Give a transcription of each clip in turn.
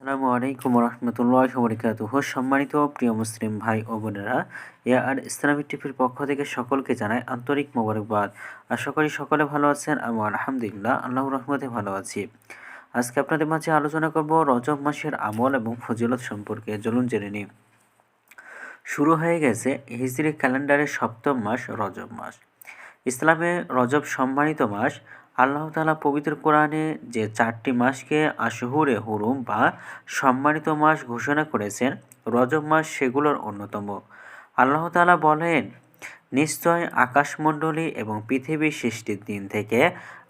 আসসালামু আলাইকুম রহমতুল্লাহ বরকাতুহ সম্মানিত প্রিয় মুসলিম ভাই ও বোনেরা এ আর ইসলামিক টিভির পক্ষ থেকে সকলকে জানাই আন্তরিক মোবারকবাদ। আশা করি সকলে ভালো আছেন আমি আলহামদুলিল্লাহ, আল্লাহর রহমতে ভালো আছি। আজকে আপনাদের মাঝে আলোচনা করব রজব মাসের আমল এবং ফজিলত সম্পর্কে, চলুন জেনে নিই। শুরু হয়ে গেছে হিজরি ক্যালেন্ডারের সপ্তম মাস রজব মাস। ইসলামে রজব সম্মানিত মাস আল্লাহ তালা পবিত্র কোরআনে যে চারটি মাসকে আশহুরে, হুরুম বা সম্মানিত মাস ঘোষণা করেছেন, রজব মাস সেগুলোর অন্যতম। আল্লাহ তালা বলেন, নিশ্চয় আকাশমণ্ডলী এবং পৃথিবীর সৃষ্টির দিন থেকে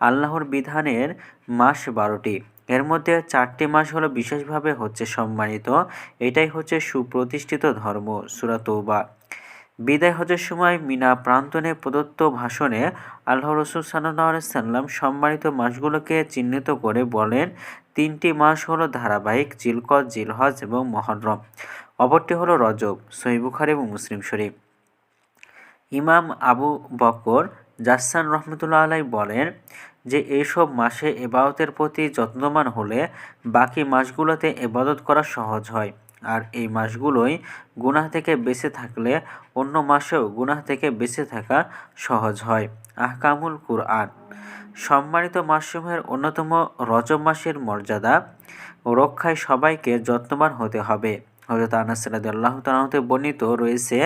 আল্লাহর বিধানের মাস বারোটি। এর মধ্যে চারটি মাস হলো বিশেষভাবে হচ্ছে সম্মানিত, এটাই হচ্ছে সুপ্রতিষ্ঠিত ধর্ম সুরাতৌবা বিদায় হজের সময় মিনা প্রান্তনে প্রদত্ত ভাষণে আল্লাহ রসুল সাল্লাম সম্মানিত মাসগুলোকে চিহ্নিত করে বলেন, তিনটি মাস হলো ধারাবাহিক জিলকত, জিলহজ এবং মহরম। অপরটি হলো রজব সহিবুখার এবং মুসলিম শরীফ। ইমাম আবু বকর জাসান রহমতুল্লাহ আলাই বলেন যে এইসব মাসে এবাদতের প্রতি যত্নবান হলে বাকি মাসগুলোতে এবাদত করা সহজ হয়। আর এই মাসগুলোই গুনাহ থেকে বেঁচে থাকলে অন্য মাসেও গুনাহ থেকে বেঁচে থাকা সহজ হয়। আহকামুল কুরআন। সম্মানিত মাসসমূহের অন্যতম রজব মাসের মর্যাদা রক্ষায় সবাইকে যত্নবান হতে হবে। হজরত আনাস আল্লাহ তালাহতে বর্ণিত রয়েছে,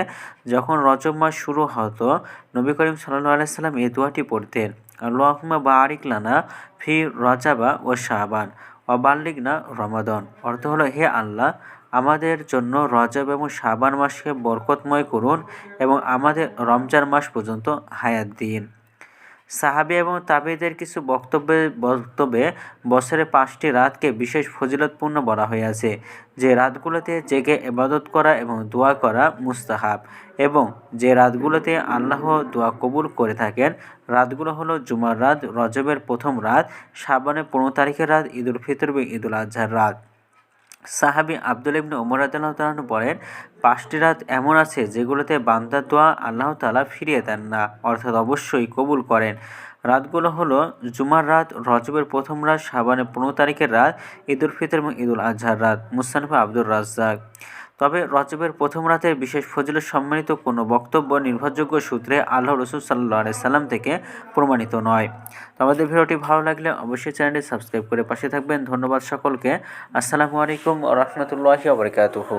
যখন রজব মাস শুরু হতো, নবী করিম সাল্লাহ আলাইসাল্লাম এই দোয়াটি পড়তেন আল্লাহমা বা আরিকলানা ফি রজাবা ও শাহবান অবাল্লিগনা রমাদন। অর্থ হলো, হে আল্লাহ আমাদের জন্য রজব এবং শাবান মাসকে বরকতময় করুন এবং আমাদের রমজান মাস পর্যন্ত হায়াত দিন। সাহাবি এবং তাবিদের কিছু বক্তব্যে বক্তব্যে বছরে পাঁচটি রাতকে বিশেষ ফজিলতপূর্ণ বলা হয়েছে যে রাতগুলোতে জেগে এবাদত করা এবং দোয়া করা মুস্তাহাব এবং যে রাতগুলোতে আল্লাহ দোয়া কবুল করে থাকেন, রাতগুলো হলো জুমার রাত, রজবের প্রথম রাত সাবানের পনেরো তারিখের রাত, ঈদুল ফিতর এবং ঈদুল আজহার রাত। সাহাবি আবদুল ইবনে ওমর আদাল্লাহ তালন বলেন, পাঁচটি রাত এমন আছে যেগুলোতে বান্দার দোয়া আল্লাহ তালা ফিরিয়ে দেন না, অর্থাৎ অবশ্যই কবুল করেন। রাতগুলো হলো জুমার রাত, রজবের প্রথম রাত সাবানের পনেরো তারিখের রাত, ঈদুল ফিতর এবং ঈদুল আজহার রাত। মুস্তানফা আব্দুর রাজ্জাক। তবে রজবের প্রথম রাতে বিশেষ ফজিলত সম্মানিত কোনো বক্তব্য নির্ভরযোগ্য সূত্রে আল্লাহ রসুল সাল্লাহ সাল্লাম থেকে প্রমাণিত নয়। তো আমাদের ভিডিওটি ভালো লাগলে অবশ্যই চ্যানেলটি সাবস্ক্রাইব করে পাশে থাকবেন। ধন্যবাদ সকলকে। আসসালামু আলাইকুম রহমতুল্লাহি আবরকাতুহু